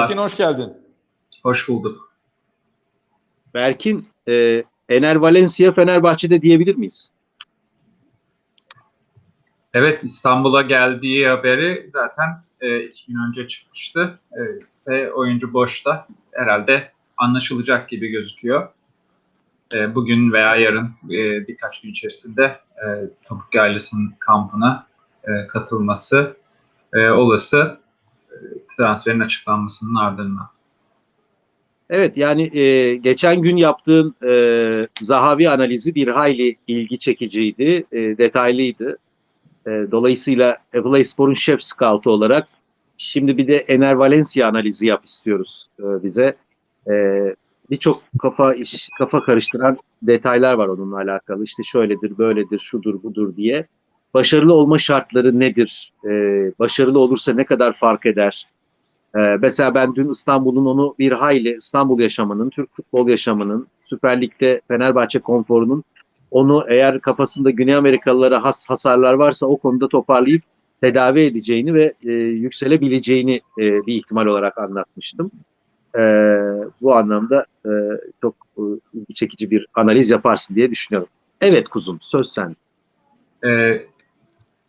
Berkin hoş geldin. Hoş bulduk. Berkin, e, Ener Valencia Fenerbahçe'de diyebilir miyiz? Evet İstanbul'a geldiği haberi zaten e, iki gün önce çıkmıştı. E, oyuncu boşta. Herhalde anlaşılacak gibi gözüküyor. E, bugün veya yarın e, birkaç gün içerisinde e, Topuk Yaylası'nın kampına e, katılması e, olası transferin açıklanmasının ardından. Evet yani e, geçen gün yaptığın e, Zahavi analizi bir hayli ilgi çekiciydi, e, detaylıydı. E, dolayısıyla Apple Spor'un şef scout'u olarak şimdi bir de Ener Valencia analizi yap istiyoruz e, bize. E, Birçok kafa iş kafa karıştıran detaylar var onunla alakalı. İşte şöyledir, böyledir, şudur, budur diye. Başarılı olma şartları nedir? E, başarılı olursa ne kadar fark eder? Ee, mesela ben dün İstanbul'un onu bir hayli İstanbul yaşamının, Türk futbol yaşamının, Süper Lig'de Fenerbahçe konforunun onu eğer kafasında Güney Amerikalılara has hasarlar varsa o konuda toparlayıp tedavi edeceğini ve e, yükselebileceğini e, bir ihtimal olarak anlatmıştım. E, bu anlamda e, çok e, çekici bir analiz yaparsın diye düşünüyorum. Evet kuzum söz sen. Ee,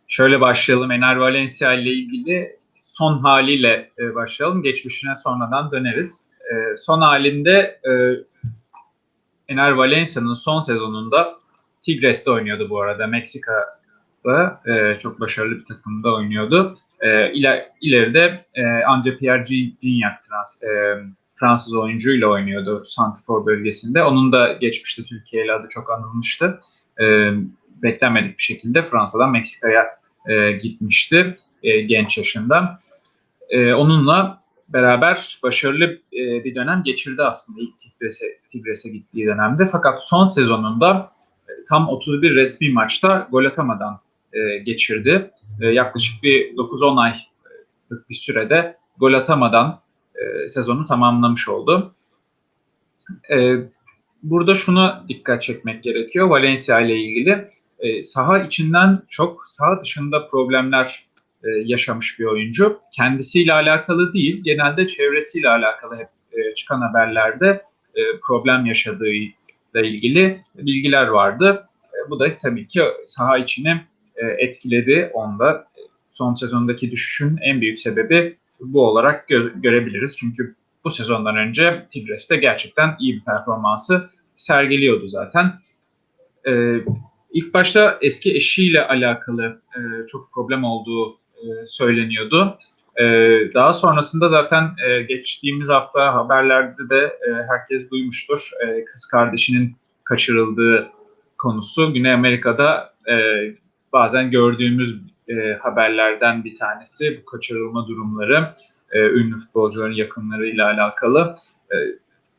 şöyle başlayalım. Ener Valencia ile ilgili son haliyle e, başlayalım. Geçmişine sonradan döneriz. E, son halinde e, Ener Valencia'nın son sezonunda Tigres'te oynuyordu bu arada. Meksika'da e, çok başarılı bir takımda oynuyordu. E, iler, ileride Pierre Gignac Fransız oyuncuyla oynuyordu Santifor bölgesinde. Onun da geçmişte Türkiye ile adı çok anılmıştı. Beklenmedik bir şekilde Fransa'dan Meksika'ya e, gitmişti e, genç yaşında. E, onunla beraber başarılı e, bir dönem geçirdi aslında ilk Tigres'e, Tigres'e gittiği dönemde. Fakat son sezonunda e, tam 31 resmi maçta gol atamadan e, geçirdi. E, yaklaşık bir 9-10 aylık bir sürede gol atamadan e, sezonu tamamlamış oldu. E, burada şuna dikkat çekmek gerekiyor Valencia ile ilgili. E, saha içinden çok saha dışında problemler e, yaşamış bir oyuncu. Kendisiyle alakalı değil, genelde çevresiyle alakalı hep e, çıkan haberlerde e, problem yaşadığıyla ilgili bilgiler vardı. E, bu da tabii ki saha içini e, etkiledi onda. Son sezondaki düşüşün en büyük sebebi bu olarak gö- görebiliriz. Çünkü bu sezondan önce Tigres'te gerçekten iyi bir performansı sergiliyordu zaten. E, ilk başta eski eşiyle alakalı e, çok problem olduğu e, söyleniyordu. E, daha sonrasında zaten e, geçtiğimiz hafta haberlerde de e, herkes duymuştur. E, kız kardeşinin kaçırıldığı konusu Güney Amerika'da e, bazen gördüğümüz e, haberlerden bir tanesi bu kaçırılma durumları e, ünlü futbolcuların yakınlarıyla alakalı e,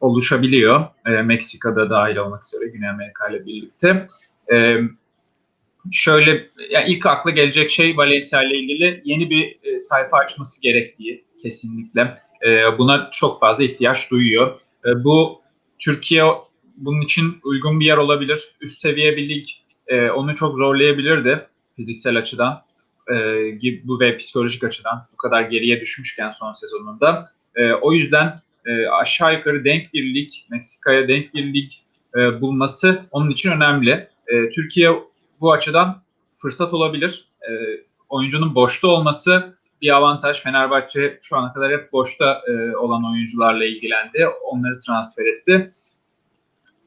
oluşabiliyor. E, Meksika'da dahil olmak üzere Güney Amerika ile birlikte. E, şöyle yani ilk akla gelecek şey Valencia ile ilgili yeni bir e, sayfa açması gerektiği kesinlikle. E, buna çok fazla ihtiyaç duyuyor. E, bu Türkiye bunun için uygun bir yer olabilir. Üst seviye bir lig e, onu çok zorlayabilirdi fiziksel açıdan e, ve psikolojik açıdan bu kadar geriye düşmüşken son sezonunda. E, o yüzden e, aşağı yukarı denk bir lig, Meksika'ya denk bir lig e, bulması onun için önemli. E, Türkiye bu açıdan fırsat olabilir. E, oyuncunun boşta olması bir avantaj. Fenerbahçe şu ana kadar hep boşta e, olan oyuncularla ilgilendi. Onları transfer etti.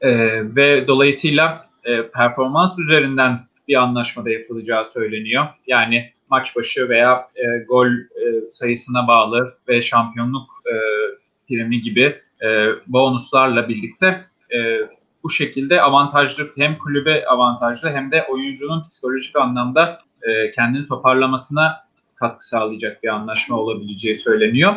E, ve dolayısıyla e, performans üzerinden bir anlaşmada yapılacağı söyleniyor. Yani maç başı veya e, gol e, sayısına bağlı ve şampiyonluk e, primi gibi e, bonuslarla birlikte e, bu şekilde avantajlı hem kulübe avantajlı hem de oyuncunun psikolojik anlamda e, kendini toparlamasına katkı sağlayacak bir anlaşma olabileceği söyleniyor.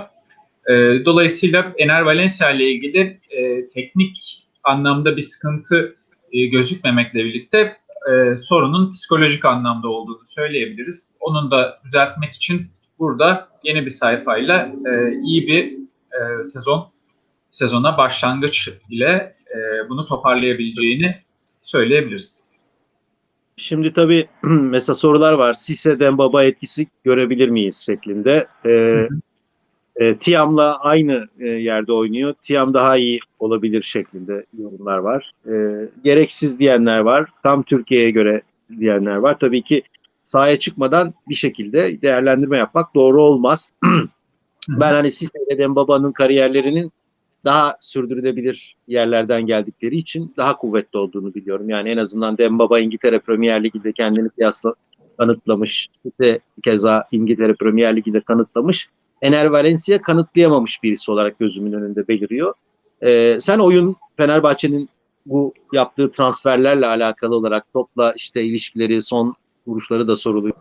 E, dolayısıyla Ener Valencia ile ilgili e, teknik anlamda bir sıkıntı e, gözükmemekle birlikte e, sorunun psikolojik anlamda olduğunu söyleyebiliriz. Onun da düzeltmek için burada yeni bir sayfayla e, iyi bir e, sezon sezona başlangıç ile e, bunu toparlayabileceğini söyleyebiliriz. Şimdi tabii mesela sorular var. Sise'den baba etkisi görebilir miyiz şeklinde. Ee, E, Tiam'la aynı e, yerde oynuyor. Tiam daha iyi olabilir şeklinde yorumlar var. E, gereksiz diyenler var. Tam Türkiye'ye göre diyenler var. Tabii ki sahaya çıkmadan bir şekilde değerlendirme yapmak doğru olmaz. ben hani Sisse ile Dembaba'nın kariyerlerinin daha sürdürülebilir yerlerden geldikleri için daha kuvvetli olduğunu biliyorum. Yani en azından Dembaba İngiltere Premier Ligi'nde kendini kıyasla kanıtlamış. Sisse keza İngiltere Premier Ligi'de kanıtlamış. Ener Valencia kanıtlayamamış birisi olarak gözümün önünde beliriyor. Ee, sen oyun Fenerbahçe'nin bu yaptığı transferlerle alakalı olarak topla işte ilişkileri, son vuruşları da soruluyor.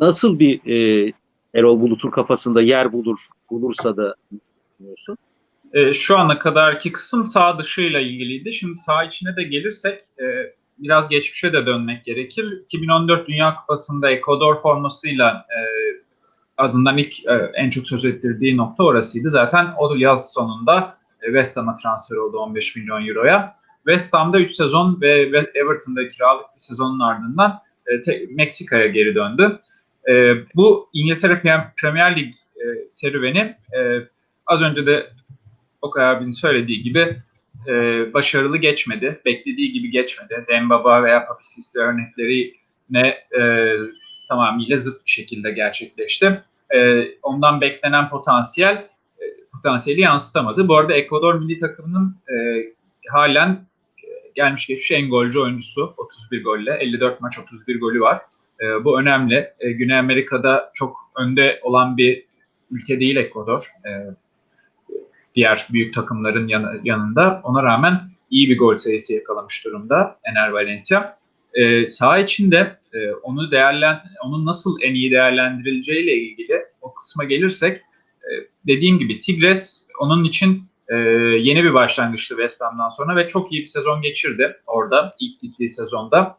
Nasıl bir e, Erol Bulut'un kafasında yer bulur, bulursa da düşünüyorsun? E, şu ana kadarki kısım sağ dışıyla ilgiliydi. Şimdi sağ içine de gelirsek e, biraz geçmişe de dönmek gerekir. 2014 Dünya Kupası'nda Ekvador formasıyla e, adından ilk e, en çok söz ettirdiği nokta orasıydı. Zaten o yaz sonunda e, West Ham'a transfer oldu 15 milyon euroya. West Ham'da 3 sezon ve, ve Everton'da kiralık bir sezonun ardından e, Meksika'ya geri döndü. E, bu İngiltere Premier Lig e, serüveni e, az önce de Okay abinin söylediği gibi e, başarılı geçmedi. Beklediği gibi geçmedi. Dembaba veya Papisis'le örneklerine e, tamamıyla zıt bir şekilde gerçekleşti. E, ondan beklenen potansiyel e, potansiyeli yansıtamadı. Bu arada Ekvador milli takımının e, halen gelmiş geçmiş en golcü oyuncusu 31 golle. 54 maç 31 golü var. E, bu önemli. E, Güney Amerika'da çok önde olan bir ülke değil Ekvador. E, diğer büyük takımların yan, yanında. Ona rağmen iyi bir gol sayısı yakalamış durumda Ener Valencia. E, saha içinde e, onu değerlen onun nasıl en iyi değerlendirileceğiyle ilgili o kısma gelirsek e, dediğim gibi Tigres onun için e, yeni bir başlangıçtı West Ham'dan sonra ve çok iyi bir sezon geçirdi orada ilk gittiği sezonda.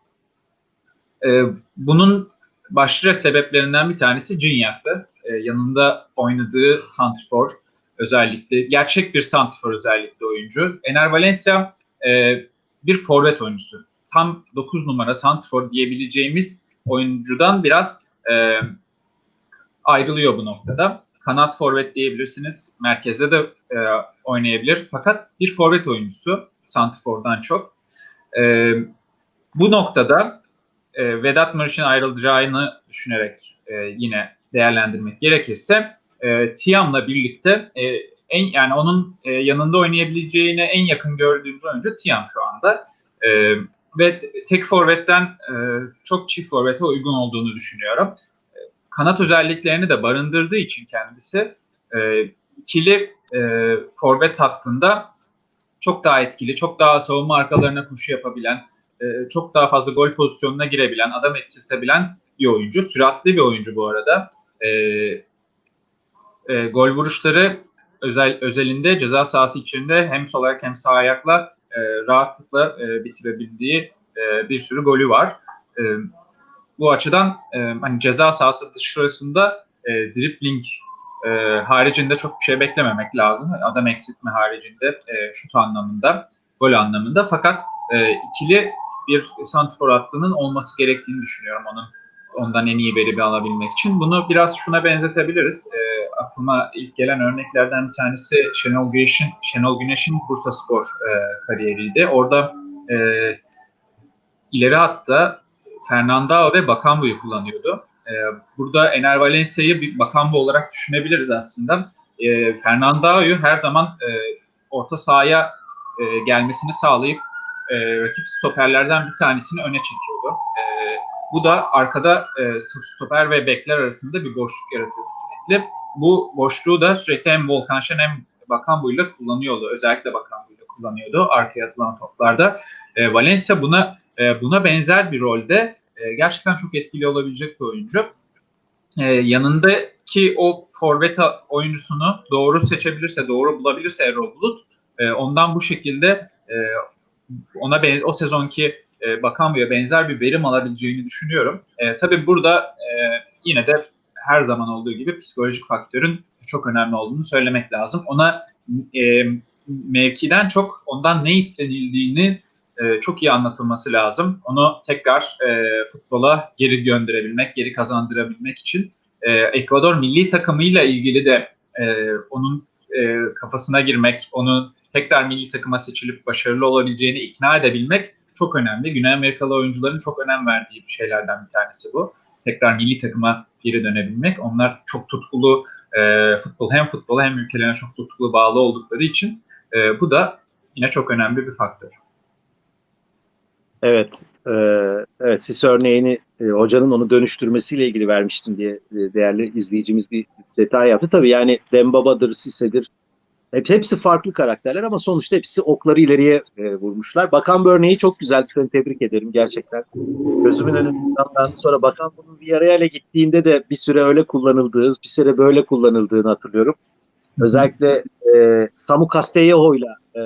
E, bunun başlıca sebeplerinden bir tanesi Cinyak'tı. E, yanında oynadığı Santrfor özellikle. Gerçek bir santrfor özellikle oyuncu. Ener Valencia e, bir forvet oyuncusu. Tam 9 numara santrfor diyebileceğimiz oyuncudan biraz e, ayrılıyor bu noktada. Kanat forvet diyebilirsiniz. Merkezde de e, oynayabilir. Fakat bir forvet oyuncusu santrfordan çok. E, bu noktada e, Vedat Muriç'in ayrılacağını düşünerek e, yine değerlendirmek gerekirse e, Tiam'la birlikte e, en yani onun e, yanında oynayabileceğine en yakın gördüğümüz oyuncu Tiam şu anda. E, ve tek forvetten e, çok çift forvete uygun olduğunu düşünüyorum. E, kanat özelliklerini de barındırdığı için kendisi e, ikili e, forvet hattında çok daha etkili, çok daha savunma arkalarına koşu yapabilen, e, çok daha fazla gol pozisyonuna girebilen, adam eksiltebilen bir oyuncu. Süratli bir oyuncu bu arada. E, e, gol vuruşları özel özelinde ceza sahası içinde hem sol ayak hem sağ ayakla e, rahatlıkla e, bitirebildiği e, bir sürü golü var. E, bu açıdan e, hani ceza sahası dışarısında e, dribbling e, haricinde çok bir şey beklememek lazım. Adam eksiltme haricinde e, şut anlamında, gol anlamında. Fakat e, ikili bir santrfor hattının olması gerektiğini düşünüyorum onun ondan en iyi veri alabilmek için. Bunu biraz şuna benzetebiliriz. E, aklıma ilk gelen örneklerden bir tanesi Şenol Güneş'in Şenol Güneş'in Bursa Spor e, kariyeriydi. Orada e, ileri hatta Fernandao ve Bakambu'yu kullanıyordu. E, burada Ener Valencia'yı bir Bakambu olarak düşünebiliriz aslında. E, Fernandao'yu her zaman e, orta sahaya e, gelmesini sağlayıp e, rakip stoperlerden bir tanesini öne çekiyordu. E, bu da arkada e, stoper ve bekler arasında bir boşluk yaratıyordu sürekli. Bu boşluğu da sürekli hem Volkan Şen hem Bakan ile kullanıyordu. Özellikle Bakan ile kullanıyordu arkaya atılan toplarda. E, Valencia buna e, buna benzer bir rolde e, gerçekten çok etkili olabilecek bir oyuncu. E, yanındaki o forvet oyuncusunu doğru seçebilirse, doğru bulabilirse Erol Bulut e, ondan bu şekilde e, ona benzer, o sezonki e, Bakanbu'ya benzer bir verim alabileceğini düşünüyorum. E, tabii burada e, yine de her zaman olduğu gibi psikolojik faktörün çok önemli olduğunu söylemek lazım. Ona e, mevkiden çok ondan ne istenildiğini e, çok iyi anlatılması lazım. Onu tekrar e, futbola geri gönderebilmek, geri kazandırabilmek için e, Ekvador milli takımıyla ilgili de e, onun e, kafasına girmek, onun tekrar milli takıma seçilip başarılı olabileceğini ikna edebilmek çok önemli. Güney Amerikalı oyuncuların çok önem verdiği şeylerden bir tanesi bu. Tekrar milli takıma geri dönebilmek. Onlar çok tutkulu e, futbol hem futbola hem ülkelerine çok tutkulu bağlı oldukları için e, bu da yine çok önemli bir faktör. Evet, e, evet siz örneğini e, hocanın onu dönüştürmesiyle ilgili vermiştim diye e, değerli izleyicimiz bir detay yaptı. Tabii yani Dembaba'dır, Sise'dir. Hep, hepsi farklı karakterler ama sonuçta hepsi okları ileriye e, vurmuşlar. Bakan bu örneği çok güzeldi. Seni tebrik ederim gerçekten. Gözümün önünden sonra Bakan bunun bir araya ile gittiğinde de bir süre öyle kullanıldığı, bir süre böyle kullanıldığını hatırlıyorum. Özellikle e, Samu Castello'yla e,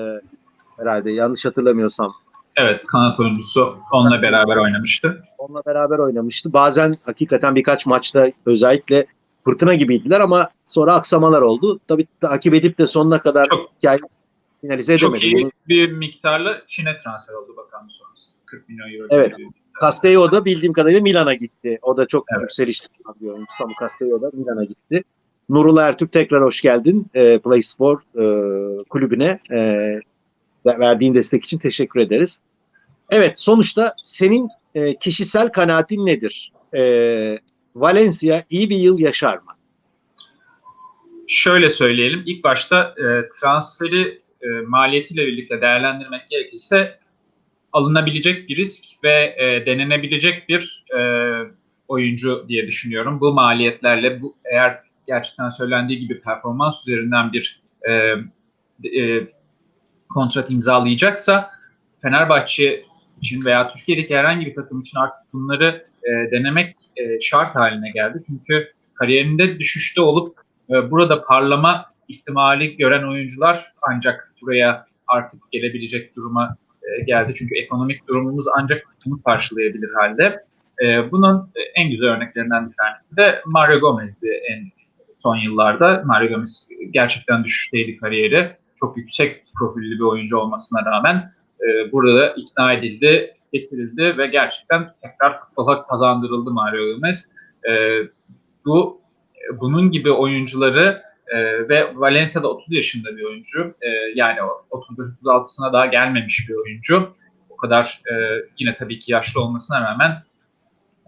herhalde yanlış hatırlamıyorsam Evet, kanat oyuncusu onunla beraber oynamıştı. Onunla beraber oynamıştı. Bazen hakikaten birkaç maçta özellikle fırtına gibiydiler ama sonra aksamalar oldu. Tabii takip edip de sonuna kadar Çok- hikaye finalize Çok edemedim. iyi Bunu bir miktarla Çin'e transfer oldu bakan sonrası. 40 milyon euro. Evet. Castello da bildiğim kadarıyla Milan'a gitti. O da çok Evet. yükselişli bir oyuncu. Samu Castello da Milan'a gitti. Nurullah Ertürk tekrar hoş geldin. E, Play Spor e, kulübüne e, ve- verdiğin destek için teşekkür ederiz. Evet sonuçta senin e, kişisel kanaatin nedir? E, Valencia iyi bir yıl yaşar mı? Şöyle söyleyelim. İlk başta e, transferi e, maliyetiyle birlikte değerlendirmek gerekirse alınabilecek bir risk ve e, denenebilecek bir e, oyuncu diye düşünüyorum. Bu maliyetlerle bu eğer gerçekten söylendiği gibi performans üzerinden bir e, e, kontrat imzalayacaksa Fenerbahçe için veya Türkiye'deki herhangi bir takım için artık bunları e, denemek e, şart haline geldi. Çünkü kariyerinde düşüşte olup e, burada parlama ihtimali gören oyuncular ancak buraya artık gelebilecek duruma e, geldi. Çünkü ekonomik durumumuz ancak bunu karşılayabilir halde. E, bunun e, en güzel örneklerinden bir tanesi de Mario Gomez'di en son yıllarda. Mario Gomez gerçekten düşüşteydi kariyeri. Çok yüksek profilli bir oyuncu olmasına rağmen e, burada ikna edildi, getirildi ve gerçekten tekrar futbola kazandırıldı Mario Gomez. E, bu bunun gibi oyuncuları e, ve Valencia'da 30 yaşında bir oyuncu. E, yani 35-36'sına daha gelmemiş bir oyuncu. O kadar e, yine tabii ki yaşlı olmasına rağmen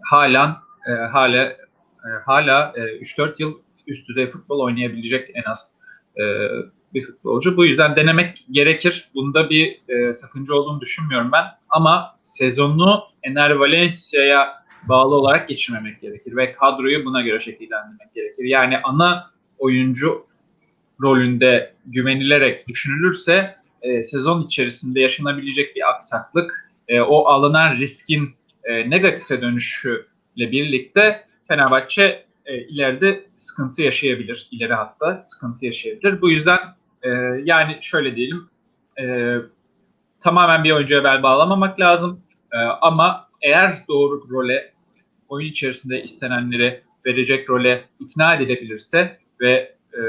halen e, hala e, hala e, 3-4 yıl üst düzey futbol oynayabilecek en az e, bir futbolcu. Bu yüzden denemek gerekir. Bunda bir e, sakınca olduğunu düşünmüyorum ben. Ama sezonu Ener Valencia'ya bağlı olarak geçirmemek gerekir ve kadroyu buna göre şekillendirmek gerekir. Yani ana oyuncu rolünde güvenilerek düşünülürse e, sezon içerisinde yaşanabilecek bir aksaklık, e, o alınan riskin e, negatife dönüşüyle birlikte Fenerbahçe e, ileride sıkıntı yaşayabilir, ileri hatta sıkıntı yaşayabilir. Bu yüzden e, yani şöyle diyelim, e, tamamen bir oyuncuya bel bağlamamak lazım e, ama eğer doğru role, oyun içerisinde istenenleri verecek role ikna edilebilirse ve e,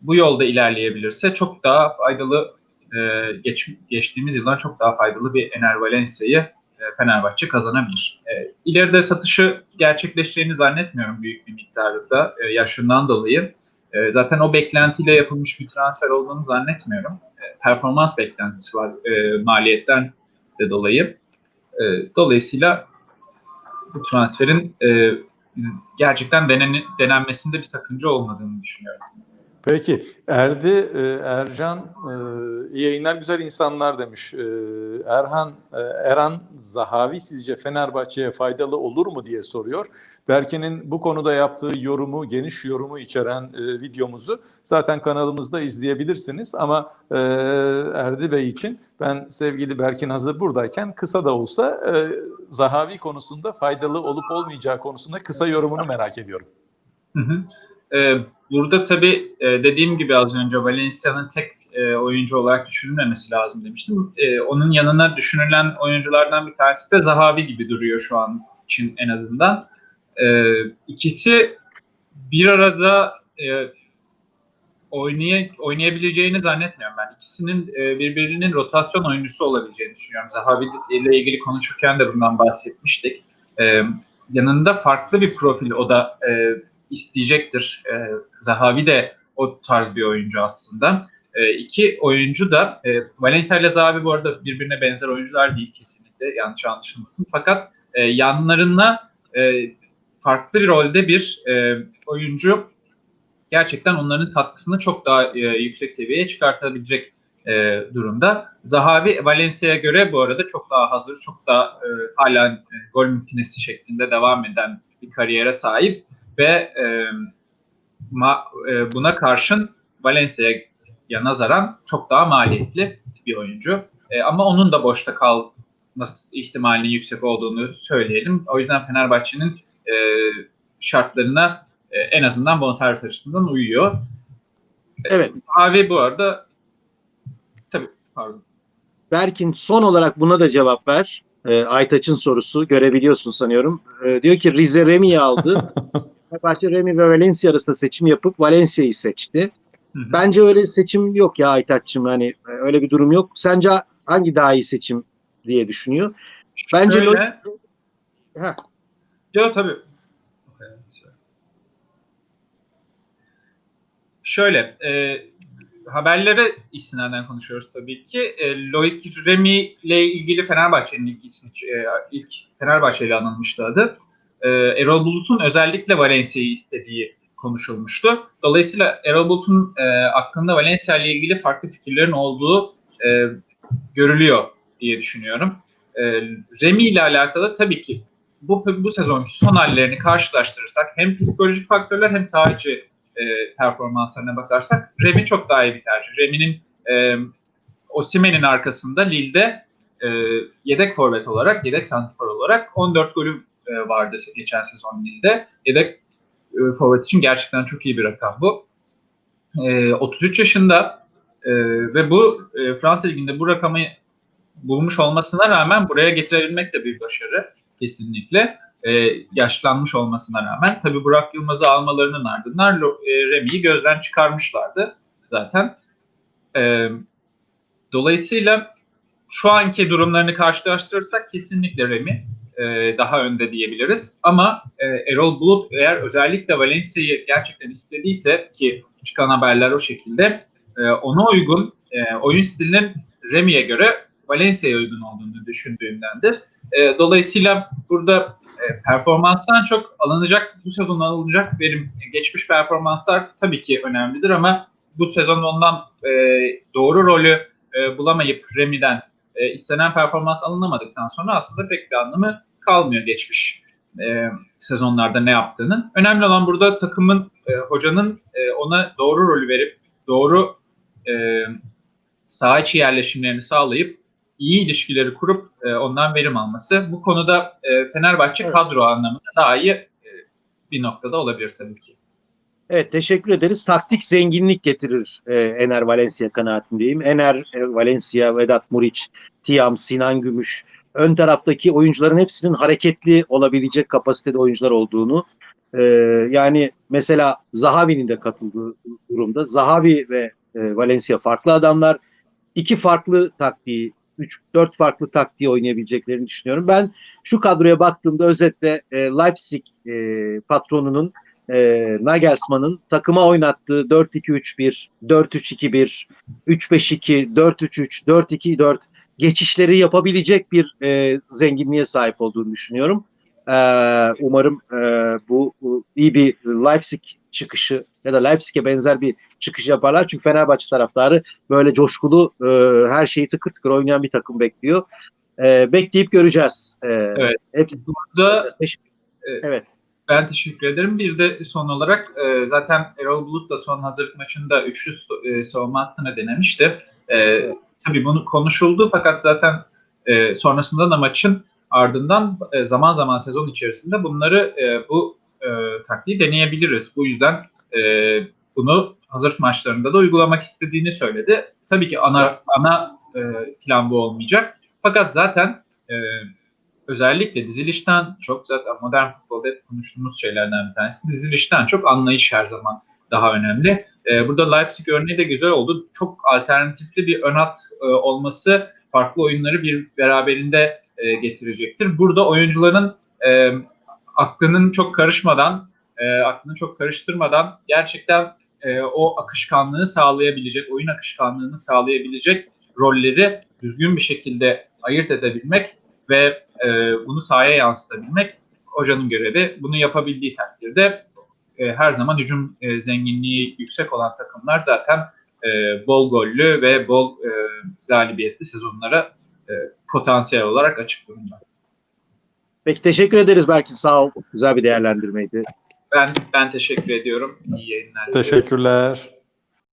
bu yolda ilerleyebilirse çok daha faydalı e, geç, geçtiğimiz yıldan çok daha faydalı bir Ener Valencia'yı e, Fenerbahçe kazanabilir. E, ileride satışı gerçekleşeceğini zannetmiyorum büyük bir miktarda e, yaşından dolayı. E, zaten o beklentiyle yapılmış bir transfer olduğunu zannetmiyorum. E, performans beklentisi var e, maliyetten de dolayı. E, dolayısıyla bu transferin e, gerçekten denen, denenmesinde bir sakınca olmadığını düşünüyorum. Peki Erdi e, Ercan e, yayınlar güzel insanlar demiş. E, Erhan Erhan Zahavi sizce Fenerbahçe'ye faydalı olur mu diye soruyor. Berke'nin bu konuda yaptığı yorumu, geniş yorumu içeren videomuzu zaten kanalımızda izleyebilirsiniz. Ama Erdi Bey için ben sevgili Berkin hazır buradayken kısa da olsa Zahavi konusunda faydalı olup olmayacağı konusunda kısa yorumunu merak ediyorum. Hı hı. Ee, burada tabii e, dediğim gibi az önce Valencia'nın tek e, oyuncu olarak düşünülmemesi lazım demiştim. E, onun yanına düşünülen oyunculardan bir tanesi de Zahavi gibi duruyor şu an için en azından. E, ikisi bir arada e, oynay oynayabileceğini zannetmiyorum ben. İkisinin e, birbirinin rotasyon oyuncusu olabileceğini düşünüyorum. Zahavi ile ilgili konuşurken de bundan bahsetmiştik. E, yanında farklı bir profil o da e, isteyecektir. E, Zahavi de o tarz bir oyuncu aslında. E, iki oyuncu da e, Valencia ile Zahavi bu arada birbirine benzer oyuncular değil kesinlikle yanlış anlaşılmasın. Fakat e, yanlarına e, farklı bir rolde bir e, oyuncu gerçekten onların katkısını çok daha e, yüksek seviyeye çıkartabilecek e, durumda. Zahavi Valencia'ya göre bu arada çok daha hazır, çok daha e, hala e, gol makinesi şeklinde devam eden bir kariyere sahip ve e, ma, e, buna karşın Valencia'ya nazaran çok daha maliyetli bir oyuncu. E, ama onun da boşta kalması ihtimalinin yüksek olduğunu söyleyelim. O yüzden Fenerbahçe'nin e, şartlarına e, en azından bonservis açısından uyuyor. Evet. Abi bu arada tabii pardon. Berkin son olarak buna da cevap ver. Ee, Aytaç'ın sorusu görebiliyorsun sanıyorum. Ee, diyor ki Rize Remi'yi aldı. Fenerbahçe Remi ve Valencia arasında seçim yapıp Valencia'yı seçti. Hı hı. Bence öyle seçim yok ya Aytaç'cığım. Hani e, öyle bir durum yok. Sence hangi daha iyi seçim diye düşünüyor? Bence Şöyle, Heh, Yok tabii. Şöyle, e, haberlere istinaden konuşuyoruz tabii ki. E, Loic Remy ile ilgili Fenerbahçe'nin ilk ismi, e, ilk Fenerbahçe ile anılmıştı adı. E, Erol Bulut'un özellikle Valencia'yı istediği konuşulmuştu. Dolayısıyla Erol Bulut'un e, aklında Valencia ile ilgili farklı fikirlerin olduğu e, görülüyor diye düşünüyorum. E, Remy ile alakalı tabii ki bu, bu sezonki son hallerini karşılaştırırsak hem psikolojik faktörler hem saha içi e, performanslarına bakarsak Remy çok daha iyi bir tercih. Remy'nin e, Osimhen'in arkasında Lille'de e, yedek forvet olarak, yedek santifor olarak 14 golü e, vardı geçen sezon Lille'de. Yedek e, forvet için gerçekten çok iyi bir rakam bu. E, 33 yaşında e, ve bu e, Fransa Ligi'nde bu rakamı bulmuş olmasına rağmen buraya getirebilmek de bir başarı kesinlikle. E, yaşlanmış olmasına rağmen. Tabii Burak Yılmaz'ı almalarının ardından e, Remy'yi gözden çıkarmışlardı zaten. E, dolayısıyla şu anki durumlarını karşılaştırırsak kesinlikle Remy e, daha önde diyebiliriz. Ama e, Erol Bulut eğer özellikle Valencia'yı gerçekten istediyse ki çıkan haberler o şekilde e, ona uygun e, oyun stilinin Remy'ye göre Valencia'ya uygun olduğunu düşündüğündendir. E, dolayısıyla burada e, performanstan çok alınacak, bu sezon alınacak verim, geçmiş performanslar tabii ki önemlidir ama bu sezon ondan e, doğru rolü e, bulamayıp Remy'den e, istenen performans alınamadıktan sonra aslında pek bir anlamı kalmıyor geçmiş e, sezonlarda ne yaptığının. Önemli olan burada takımın, e, hocanın e, ona doğru rolü verip doğru e, saha içi yerleşimlerini sağlayıp iyi ilişkileri kurup e, ondan verim alması. Bu konuda e, Fenerbahçe Evet. kadro anlamında daha iyi e, bir noktada olabilir tabii ki. Evet teşekkür ederiz. Taktik zenginlik getirir e, Ener Valencia kanaatindeyim. Ener, e, Valencia, Vedat Muriç, Tiam, Sinan Gümüş ön taraftaki oyuncuların hepsinin hareketli olabilecek kapasitede oyuncular olduğunu e, yani mesela Zahavi'nin de katıldığı durumda Zahavi ve e, Valencia farklı adamlar. iki farklı taktiği 3-4 farklı taktiği oynayabileceklerini düşünüyorum. Ben şu kadroya baktığımda özetle e, Leipzig e, patronunun e, Nagelsmann'ın takıma oynattığı 4-2-3-1, 4-3-2-1, 3-5-2, 4-3-3, 4-2-4 geçişleri yapabilecek bir e, zenginliğe sahip olduğunu düşünüyorum. E, umarım e, bu, iyi bir Leipzig çıkışı ya da Leipzig'e benzer bir çıkış yaparlar. Çünkü Fenerbahçe taraftarı böyle coşkulu e, her şeyi tıkır tıkır oynayan bir takım bekliyor. E, bekleyip göreceğiz. E, Evet. Hepsi Burada evet. evet. Ben teşekkür ederim. Bir de son olarak e, zaten Erol Bulut da son hazırlık maçında üçlü e, savunma hattına denemişti. E, tabii bunu konuşuldu fakat zaten e, sonrasında da maçın ardından e, zaman zaman sezon içerisinde bunları e, bu e, taktiği deneyebiliriz. Bu yüzden e, bunu hazırlık maçlarında da uygulamak istediğini söyledi. Tabii ki ana ana e, plan bu olmayacak. Fakat zaten e, özellikle dizilişten çok zaten modern futbolda konuştuğumuz şeylerden bir tanesi. Dizilişten çok anlayış her zaman daha önemli. Ee, burada Leipzig örneği de güzel oldu. Çok alternatifli bir ön hat e, olması farklı oyunları bir beraberinde e, getirecektir. Burada oyuncuların e, aklının çok karışmadan, e, aklını çok karıştırmadan gerçekten o akışkanlığı sağlayabilecek, oyun akışkanlığını sağlayabilecek rolleri düzgün bir şekilde ayırt edebilmek ve bunu sahaya yansıtabilmek hocanın görevi. Bunu yapabildiği takdirde e, her zaman hücum e, zenginliği yüksek olan takımlar zaten e, bol gollü ve bol e, galibiyetli sezonlara e, potansiyel olarak açık durumda. Peki teşekkür ederiz Berkin sağ ol. Güzel bir değerlendirmeydi. Ben ben teşekkür ediyorum. İyi yayınlar. diliyorum. Teşekkürler.